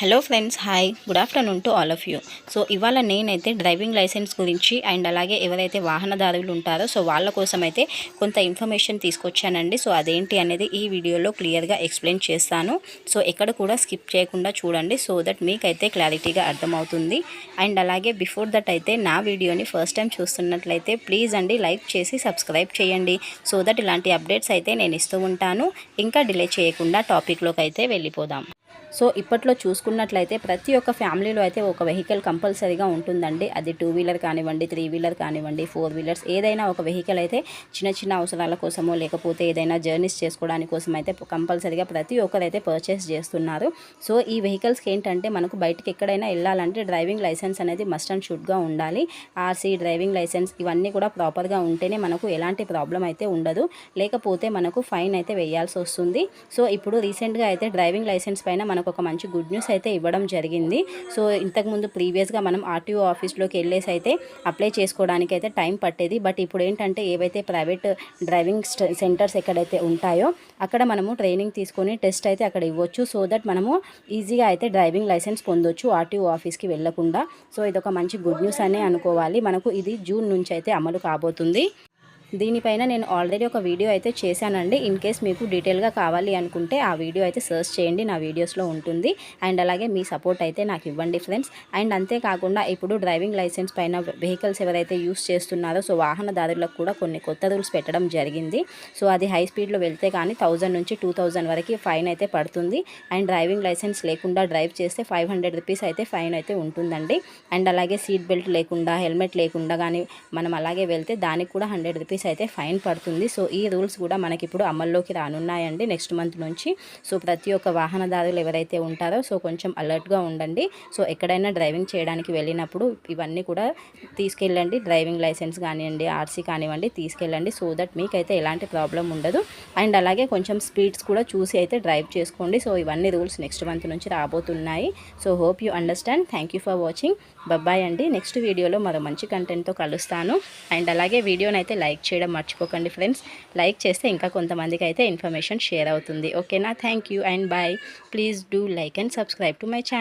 Hello friends hi. Good afternoon to all of you. So ఇవాళ నేనైతే driving licence గురించి and అలాగే ఎవరైతే వాహనదారులు ఉంటారో సో వాళ్ళ కోసం అయితే కొంత ఇన్ఫర్మేషన్ తీసుకొచ్చానండి. సో అదేంటి అనేది ఈ వీడియోలో క్లియర్గా ఎక్స్ప్లెయిన్ చేస్తాను. సో ఎక్కడ కూడా స్కిప్ చేయకుండా చూడండి. సో దట్ మీకైతే క్లారిటీగా అర్థమవుతుంది. అండ్ అలాగే బిఫోర్ దట్ అయితే నా వీడియోని ఫస్ట్ టైం చూస్తున్నట్లయితే ప్లీజ్ అండి లైక్ చేసి సబ్స్క్రైబ్ చేయండి. సో దట్ ఇలాంటి అప్డేట్స్ అయితే నేను ఇస్తూ ఉంటాను. ఇంకా డిలే చేయకుండా టాపిక్లోకి అయితే వెళ్ళిపోదాం. సో ఇప్పట్లో చూసుకున్నట్లయితే ప్రతి ఒక్క ఫ్యామిలీలో అయితే ఒక వెహికల్ కంపల్సరీగా ఉంటుందండి. అది టూ వీలర్ కానివ్వండి త్రీ వీలర్ కానివ్వండి ఫోర్ వీలర్స్ ఏదైనా ఒక వెహికల్ అయితే చిన్న చిన్న అవసరాల కోసమో లేకపోతే ఏదైనా జర్నీస్ చేసుకోవడానికి కోసం అయితే కంపల్సరీగా ప్రతి ఒక్కరైతే పర్చేస్ చేస్తున్నారు. సో ఈ వెహికల్స్కి ఏంటంటే మనకు బయటకి ఎక్కడైనా వెళ్ళాలంటే డ్రైవింగ్ లైసెన్స్ అనేది మస్ట్ అండ్ షుడ్గా ఉండాలి. ఆర్సీ డ్రైవింగ్ లైసెన్స్ ఇవన్నీ కూడా ప్రాపర్గా ఉంటేనే మనకు ఎలాంటి ప్రాబ్లం అయితే ఉండదు. లేకపోతే మనకు ఫైన్ అయితే వేయాల్సి వస్తుంది. సో ఇప్పుడు రీసెంట్గా అయితే డ్రైవింగ్ లైసెన్స్ పైన మనకు ఒక మంచి గుడ్ న్యూస్ అయితే ఇవ్వడం జరిగింది. సో ఇంతకుముందు ప్రీవియస్గా మనం ఆర్టీఓ ఆఫీస్లోకి వెళ్ళేసి అయితే అప్లై చేసుకోవడానికి అయితే టైం పట్టేది. బట్ ఇప్పుడు ఏంటంటే ఏవైతే ప్రైవేట్ డ్రైవింగ్ సెంటర్స్ ఎక్కడైతే ఉంటాయో అక్కడ మనము ట్రైనింగ్ తీసుకొని టెస్ట్ అయితే అక్కడ ఇవ్వచ్చు. సో దట్ మనము ఈజీగా అయితే డ్రైవింగ్ లైసెన్స్ పొందొచ్చు ఆర్టీఓ ఆఫీస్కి వెళ్ళకుండా సో ఇది ఒక మంచి గుడ్ న్యూస్ అనే అనుకోవాలి. మనకు ఇది జూన్ నుంచి అయితే అమలు కాబోతుంది. దీనిపైన నేను ఆల్రెడీ ఒక వీడియో అయితే చేశానండి. ఇన్ కేస్ మీకు డీటెయిల్గా కావాలి అనుకుంటే ఆ వీడియో అయితే సర్చ్ చేయండి. నా వీడియోస్లో ఉంటుంది. అండ్ అలాగే మీ సపోర్ట్ అయితే నాకు ఇవ్వండి ఫ్రెండ్స్ అండ్ అంతేకాకుండా ఇప్పుడు డ్రైవింగ్ లైసెన్స్ పైన వెహికల్స్ ఎవరైతే యూస్ చేస్తున్నారో సో వాహనదారులకు కూడా కొన్ని కొత్త రూల్స్ పెట్టడం జరిగింది. సో అది హై స్పీడ్లో వెళ్తే కానీ థౌజండ్ నుంచి టూ థౌజండ్ వరకు ఫైన్ అయితే పడుతుంది. అండ్ డ్రైవింగ్ లైసెన్స్ లేకుండా డ్రైవ్ చేస్తే ఫైవ్ హండ్రెడ్ రూపీస్ అయితే ఫైన్ అయితే ఉంటుందండి. అండ్ అలాగే సీట్ బెల్ట్ లేకుండా హెల్మెట్ లేకుండా కానీ మనం అలాగే వెళ్తే దానికి కూడా హండ్రెడ్ రూపీస్ రూపీస్ అయితే ఫైన్ పడుతుంది. సో ఈ రూల్స్ కూడా మనకి ఇప్పుడు అమల్లోకి రానున్నాయండి. నెక్స్ట్ మంత్ నుంచి. సో ప్రతి ఒక్క వాహనదారులు ఎవరైతే ఉంటారో సో కొంచెం అలర్ట్గా ఉండండి. సో ఎక్కడైనా డ్రైవింగ్ చేయడానికి వెళ్ళినప్పుడు ఇవన్నీ కూడా తీసుకెళ్ళండి. డ్రైవింగ్ లైసెన్స్ కానివ్వండి ఆర్సీ కానివ్వండి తీసుకెళ్ళండి. సో దట్ మీకైతే ఎలాంటి ప్రాబ్లం ఉండదు. అండ్ అలాగే కొంచెం స్పీడ్స్ కూడా చూసి అయితే డ్రైవ్ చేసుకోండి. సో ఇవన్నీ రూల్స్ నెక్స్ట్ మంత్ నుంచి రాబోతున్నాయి. So hope you understand thank for watching bye bye అండి. నెక్స్ట్ వీడియోలో మరో మంచి కంటెంట్తో కలుస్తాను. అండ్ అలాగే వీడియోనైతే అయితే లైక్ చేయడం మర్చిపోకండి ఫ్రెండ్స్. లైక్ చేస్తే ఇంకా కొంతమందికి అయితే ఇన్ఫర్మేషన్ షేర్ అవుతుంది. ఓకేనా? Thank you and bye. Please do like and subscribe to my channel.